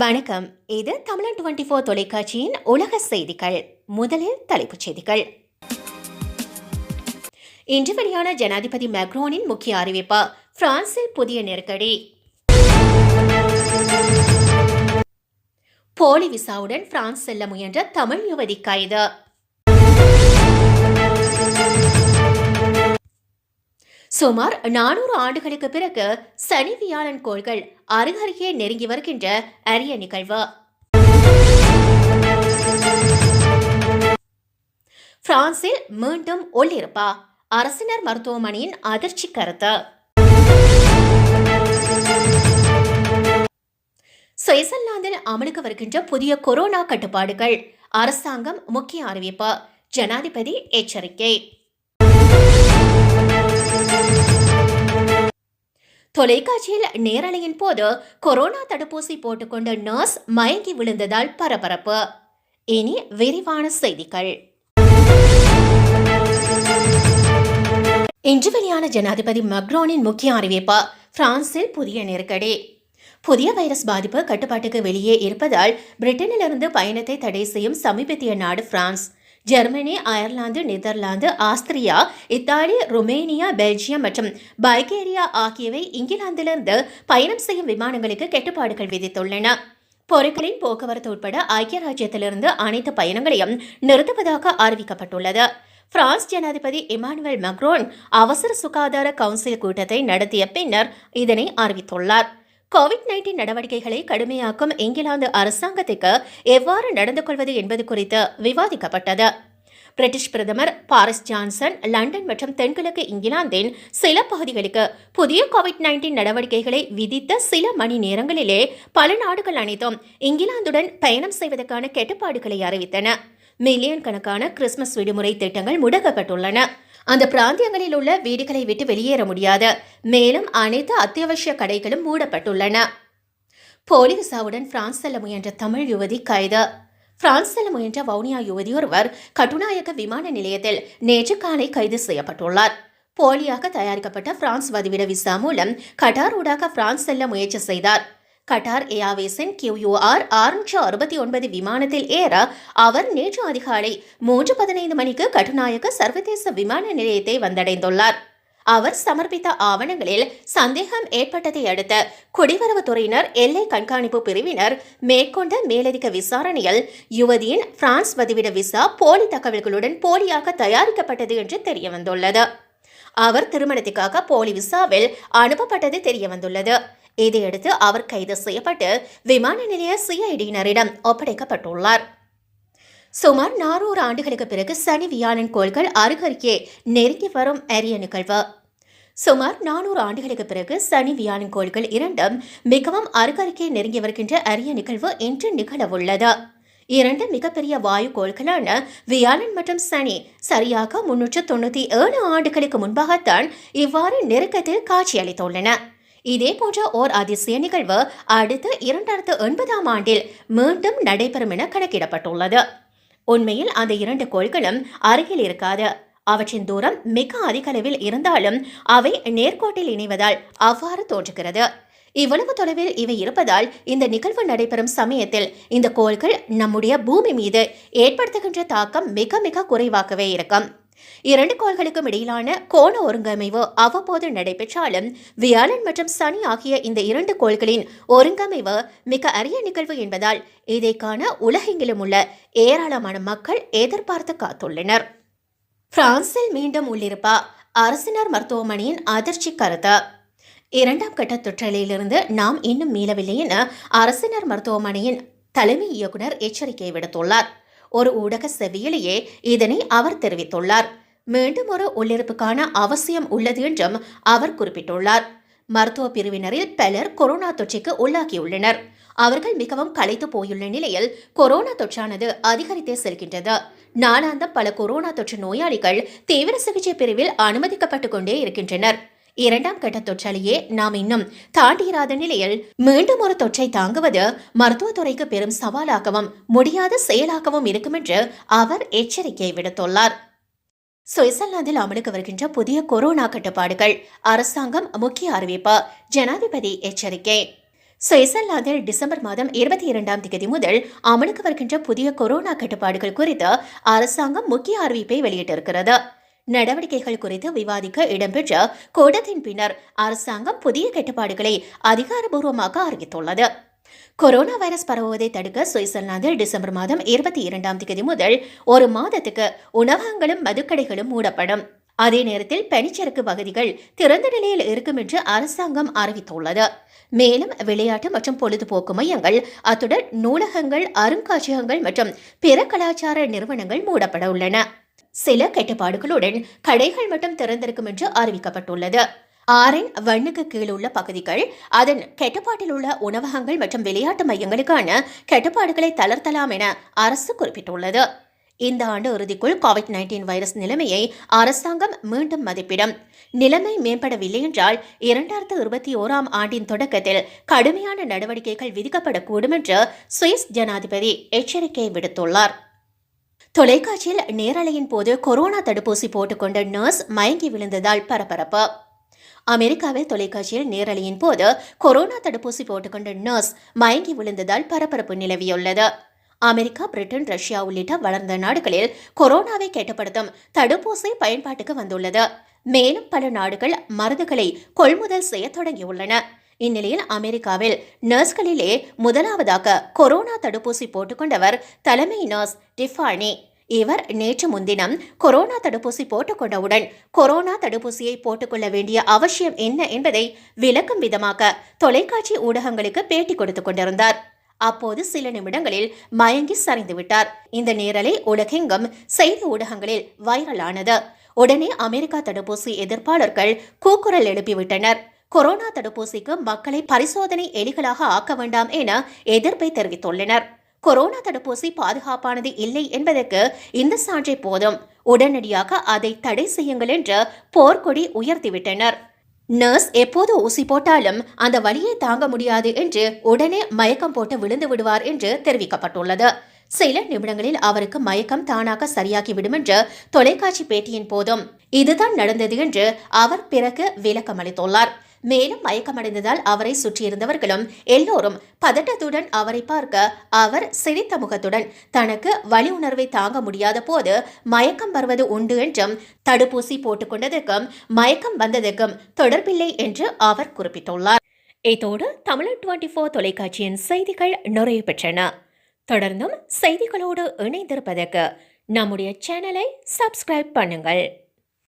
வணக்கம். இது தமிழன் டுவெண்டி ஃபோர் தொலைக்காட்சியின் உலக செய்திகள். முதலில் தலைப்புச் செய்திகள். இன்று வெளியான ஜனாதிபதி மேக்ரோனின் முக்கிய அறிவிப்பு பிரான்சில் புதிய நெருக்கடி. போலி விசாவுடன் பிரான்ஸ் செல்ல முயன்ற தமிழ் யுவதி கைது. சுமார் நானூறு ஆண்டுகளுக்கு பிறகு சனி வியாழன் கோள்கள் அருகருகே நெருங்கி வருகின்ற அரிய நிகழ்வு. பிரான்சில் மீண்டும் ஒல்லிருப்பா அரசினர் மருத்துவமனையின் அதிர்ச்சி கருத்து. சுவிட்சர்லாந்தில் அமலுக்கு வருகின்ற புதிய கொரோனா கட்டுப்பாடுகள். அரசாங்கம் முக்கிய அறிவிப்பு. ஜனாதிபதி எச்சரிக்கை. தொலைக்காட்சியில் நேரலையின் போது கொரோனா தடுப்பூசி போட்டுக்கொண்ட நர்ஸ் மயங்கி விழுந்ததால் பரபரப்பு. இனி விரிவான செய்திகள். இன்று வெளியான ஜனாதிபதி மக்ரோனின் முக்கிய அறிவிப்பு பிரான்சில் புதிய நெருக்கடி. புதிய வைரஸ் பாதிப்பு கட்டுப்பாட்டுக்கு வெளியே இருப்பதால் பிரிட்டனிலிருந்து பயணத்தை தடை செய்யும் சமீபத்திய நாடு France. Germany Ireland Netherlands Austria Italy Romania Belgium மற்றும் பல்கேரியா ஆகியவை இங்கிலாந்திலிருந்து பயணம் செய்யும் விமானங்களுக்கு கட்டுப்பாடுகள் விதித்துள்ளன. பொருட்களின் போக்குவரத்து உட்பட ஐக்கிய ராஜ்யத்திலிருந்து அனைத்து பயணங்களையும் நிறுத்துவதாக அறிவிக்கப்பட்டுள்ளது. பிரான்ஸ் ஜனாதிபதி இமானுவேல் மக்ரோன் அவசர சுகாதார கவுன்சில் கூட்டத்தை நடத்திய பின்னர் இதனை அறிவித்துள்ளார். கோவிட் நைன்டீன் நடவடிக்கைகளை கடுமையாக்கும் இங்கிலாந்து அரசாங்கத்துக்கு எவ்வாறு நடந்து கொள்வது என்பது குறித்து விவாதிக்கப்பட்டது. பிரிட்டிஷ் பிரதமர் பாரிஸ் ஜான்சன் லண்டன் மற்றும் தென்கிழக்கு இங்கிலாந்தின் சில பகுதிகளுக்கு புதிய கோவிட் நைன்டீன் நடவடிக்கைகளை விதித்த சில மணி நேரங்களிலே பல நாடுகள் அனைத்தும் இங்கிலாந்துடன் பயணம் செய்வதற்கான கட்டுப்பாடுகளை அறிவித்தன. மில்லியன் கணக்கான கிறிஸ்துமஸ் விடுமுறை திட்டங்கள் முடக்கப்பட்டுள்ளன. அந்த பிராந்தியங்களில் உள்ள வீடுகளை விட்டு வெளியேற முடியாது. மேலும் அனைத்து அத்தியாவசிய கடைகளும் மூடப்பட்டுள்ளன. போலி விசாவுடன் பிரான்ஸ் செல்ல முயன்ற தமிழ் யுவதி கைது. பிரான்ஸ் செல்ல முயன்ற வவுனியா யுவதி ஒருவர் கட்டுநாயக்க விமான நிலையத்தில் நேற்று காலை கைது செய்யப்பட்டுள்ளார். போலியாக தயாரிக்கப்பட்ட பிரான்ஸ் வதிவிட விசா மூலம் கட்டார் ஊடாக பிரான்ஸ் செல்ல முயற்சி செய்தார். கட்டார் ஏர்வேஸின் கியூயூஆர் அறுநூற்று அறுபத்தி ஒன்பது விமானத்தில் ஏற அவர் நேற்று அதிகாலை மூன்று பதினைந்து மணிக்கு கட்டுநாயக்க சர்வதேச விமான நிலையத்தை வந்தடைந்துள்ளார். அவர் சமர்ப்பித்த ஆவணங்களில் சந்தேகம் ஏற்பட்டதை அடுத்து குடிவரவுத்துறையினர் எல்லை கண்காணிப்பு பிரிவினர் மேற்கொண்ட மேலதிக விசாரணையில் யுவதியின் பிரான்ஸ் வதிவிட விசா போலி தகவல்களுடன் போலியாக தயாரிக்கப்பட்டது என்று தெரியவந்துள்ளது. அவர் திருமணத்துக்காக போலி விசாவில் அனுப்பப்பட்டது தெரியவந்துள்ளது. இதையடுத்து அவர் கைது செய்யப்பட்டு விமான நிலைய சிஐடியினரிடம் ஒப்படைக்கப்பட்டுள்ளார். சுமார் நானூறு ஆண்டுகளுக்கு பிறகு சனி வியாழன் கோள்கள் அருகருகே நெருங்கி வரும் அரிய நிகழ்வு. சுமார் நானூறு ஆண்டுகளுக்கு பிறகு சனி வியாழன் கோள்கள் இரண்டும் மிகவும் அருகருகே நெருங்கி வருகின்ற அரிய நிகழ்வு இன்று நிகழவுள்ளது. இரண்டு மிகப்பெரிய வாயு கோள்களான வியாழன் மற்றும் சனி சரியாக முன்னூற்று தொண்ணூற்றி ஏழு ஆண்டுகளுக்கு முன்பாகத்தான் இவ்வாறு நெருக்கத்தில் காட்சியளித்துள்ளன. இதே போன்ற ஓர் அதிசய நிகழ்வு அடுத்த இரண்டாயிரத்து எண்பதாம் ஆண்டில் மீண்டும் நடைபெறும் என கணக்கிடப்பட்டுள்ளது. உண்மையில் அந்த இரண்டு கோள்களும் அருகில் இருக்காது. அவற்றின் தூரம் மிக அதிகளவில் இருந்தாலும் அவை நேர்கோட்டில் இணைவதால் அவ்வாறு தோன்றுகிறது. இவ்வளவு தொலைவில் இவை இருப்பதால் இந்த நிகழ்வு நடைபெறும் சமயத்தில் இந்த கோள்கள் நம்முடைய பூமி மீது ஏற்படுத்துகின்ற தாக்கம் மிக மிக குறைவாகவே இருக்கும். இரண்டு கோள்களுக்கும் இடையிலான கோண ஒருங்கமைவு அவ்வப்போது நடைபெற்றாலும் வியாழன் மற்றும் சனி ஆகிய இந்த இரண்டு கோள்களின் ஒருங்கமைவு மிக அரிய நிகழ்வு என்பதால் இதை காண உலகெங்கிலும் உள்ள ஏராளமான மக்கள் எதிர்பார்த்து காத்துள்ளனர். பிரான்சில் மீண்டும் உள்ளிருப்பா அரசினர் மருத்துவமனையின் அதிர்ச்சி கருத்து. இரண்டாம் கட்ட தொற்றலிலிருந்து நாம் இன்னும் மீளவில்லை என அரசினர் மருத்துவமனையின் தலைமை இயக்குனர் எச்சரிக்கை விடுத்துள்ளார். ஒரு ஊடக செவியிலேயே இதனை அவர் தெரிவித்துள்ளார். மீண்டும் ஒரு உள்ளிருப்புக்கான அவசியம் உள்ளது என்றும் அவர் குறிப்பிட்டுள்ளார். மருத்துவ பிரிவினரில் பலர் கொரோனா தொற்றுக்கு உள்ளாகியுள்ளனர். அவர்கள் மிகவும் களைத்து போயுள்ள நிலையில் கொரோனா தொற்றானது அதிகரித்தே செல்கின்றது. நாளாந்தம் பல கொரோனா தொற்று நோயாளிகள் தீவிர சிகிச்சை பிரிவில் அனுமதிக்கப்பட்டுக் கொண்டே இருக்கின்றனர். இரண்டாம் கட்ட தொற்றாலேயே நாம் இன்னும் தாண்டியிராத நிலையில் மீண்டும் ஒரு தொற்றை தாங்குவது மருத்துவத்துறைக்கு பெரும் சவாலாகவும் முடியாத செயலாகவும் இருக்கும் என்று அவர் எச்சரிக்கை விடுத்துள்ளார். சுவிட்சர்லாந்தில் அமலுக்கு வருகின்ற புதிய கொரோனா கட்டுப்பாடுகள் அரசாங்கம் முக்கிய அறிவிப்பு ஜனாதிபதி எச்சரிக்கை. சுவிட்சர்லாந்தில் டிசம்பர் மாதம் இருபத்தி இரண்டாம் தேதி முதல் அமலுக்கு வருகின்ற புதிய கொரோனா கட்டுப்பாடுகள் குறித்து அரசாங்கம் முக்கிய அறிவிப்பை வெளியிட்டிருக்கிறது. நடவடிக்கைகள் குறித்து விவாதிக்க இடம்பெற்ற கூட்டத்தின் பின்னர் அரசாங்கம் புதிய கட்டுப்பாடுகளை அதிகாரபூர்வமாக அறிவித்துள்ளது. கொரோனா வைரஸ் பரவுவதை தடுக்க சுவிட்சர்லாந்தில் டிசம்பர் மாதம் இருபத்தி இரண்டாம் தேதி முதல் ஒரு மாதத்துக்கு உணவகங்களும் மதுக்கடைகளும் மூடப்படும். அதே நேரத்தில் பனிச்சறுக்கு பகுதிகள் திறந்த நிலையில் இருக்கும் என்று அரசாங்கம் அறிவித்துள்ளது. மேலும் விளையாட்டு மற்றும் பொழுதுபோக்கு மையங்கள் அத்துடன் நூலகங்கள் அருங்காட்சியகங்கள் மற்றும் பிற கலாச்சார நிறுவனங்கள் மூடப்பட உள்ளன. சில கட்டுப்பாடுகளுடன் கடைகள் மட்டும் திறந்திருக்கும் என்று அறிவிக்கப்பட்டுள்ளது. ஆறின் வண்ணுக்கு கீழ் உள்ள பகுதிகள் அதன் கட்டுப்பாட்டில் உள்ள உணவகங்கள் மற்றும் விளையாட்டு மையங்களுக்கான கட்டுப்பாடுகளை தளர்த்தலாம் என அரசு குறிப்பிட்டுள்ளது. இந்த ஆண்டு இறுதிக்குள் கோவிட் நைன்டீன் வைரஸ் நிலைமையை அரசாங்கம் மீண்டும் மதிப்பிடும். நிலைமை மேம்படவில்லை என்றால் இரண்டாயிரத்து இருபத்தி ஓராம் ஆண்டின் தொடக்கத்தில் கடுமையான நடவடிக்கைகள் விதிக்கப்படக்கூடும் என்று சுவிஸ் ஜனாதிபதி எச்சரிக்கை விடுத்துள்ளார். தொலைக்காட்சியில் நேரலையின் போது கொரோனா தடுப்பூசி போட்டுக்கொண்ட நர்ஸ் மயங்கி விழுந்ததால் பரபரப்பு. அமெரிக்காவில் தொலைக்காட்சியில் நேரலையின் போது கொரோனா தடுப்பூசி போட்டுக்கொண்ட நர்ஸ் மயங்கி விழுந்ததால் பரபரப்பு நிலவியுள்ளது. அமெரிக்கா பிரிட்டன் ரஷ்யா உள்ளிட்ட வளர்ந்த நாடுகளில் கொரோனாவை கட்டுப்படுத்தும் தடுப்பூசி பயன்பாட்டுக்கு வந்துள்ளது. மேலும் பல நாடுகள் மருந்துகளை கொள்முதல் செய்ய தொடங்கியுள்ளன. இந்நிலையில் அமெரிக்காவில் நர்ஸ்களிலே முதலாவதாக கொரோனா தடுப்பூசி போட்டுக்கொண்டவர் தலைமை நர்ஸ் டிஃபானி. இவர் நேற்று முன்தினம் கொரோனா தடுப்பூசி போட்டுக்கொண்டவுடன் கொரோனா தடுப்பூசியை போட்டுக்கொள்ள வேண்டிய அவசியம் என்ன என்பதை விளக்கும் விதமாக தொலைக்காட்சி ஊடகங்களுக்கு பேட்டி கொடுத்துக் கொண்டிருந்தார். அப்போது சில நிமிடங்களில் மயங்கி சரிந்துவிட்டார் இந்த நேரலை உலகெங்கும் செய்தி ஊடகங்களில் வைரலானது. உடனே அமெரிக்கா தடுப்பூசி எதிர்ப்பாளர்கள் கூக்குரல் எழுப்பிவிட்டனர். கொரோனா தடுப்பூசிக்கு மக்களை பரிசோதனை எலிகளாக ஆக்க வேண்டாம் என எதிர்ப்பை தெரிவித்துள்ளனர். கொரோனா தடுப்பூசி பாதுகாப்பானது இல்லை என்பதற்கு இந்த சான்றை போதும். உடனடியாக அதை தடை செய்யுங்கள் என்று போர்க்கொடி உயர்த்திவிட்டனர். நர்ஸ் எப்போது ஊசி போட்டாலும் அந்த வழியை தாங்க முடியாது என்று உடனே மயக்கம் போட்டு விழுந்து விடுவார் என்று தெரிவிக்கப்பட்டுள்ளது. சில நிமிடங்களில் அவருக்கு மயக்கம் தானாக சரியாகிவிடும் என்று தொலைக்காட்சி பேட்டியின் போதும். இதுதான் நடந்தது என்று அவர் பிறகு விளக்கம் அளித்துள்ளார். மேலும் மயக்கமடைந்ததால் அவரை சுற்றியிருந்தவர்களும் எல்லோரும் பதட்டத்துடன் அவரை பார்க்க அவர் சிரித்த முகத்துடன் தனக்கு வலி உணர்வை தாங்க முடியாத போது மயக்கம் வருவது உண்டு என்றும் தடுப்பூசி போட்டுக்கொண்டதற்கும் மயக்கம் வந்ததற்கும் தொடர்பில்லை என்று அவர் குறிப்பிட்டுள்ளார். இதோடு தமிழ் டுவெண்ட்டி ஃபோர் தொலைக்காட்சியின் செய்திகள் நிறைவு பெற்றன. தொடர்ந்தும் செய்திகளோடு இணைந்திருப்பதற்கு நம்முடைய சேனலை சப்ஸ்கிரைப் பண்ணுங்கள்.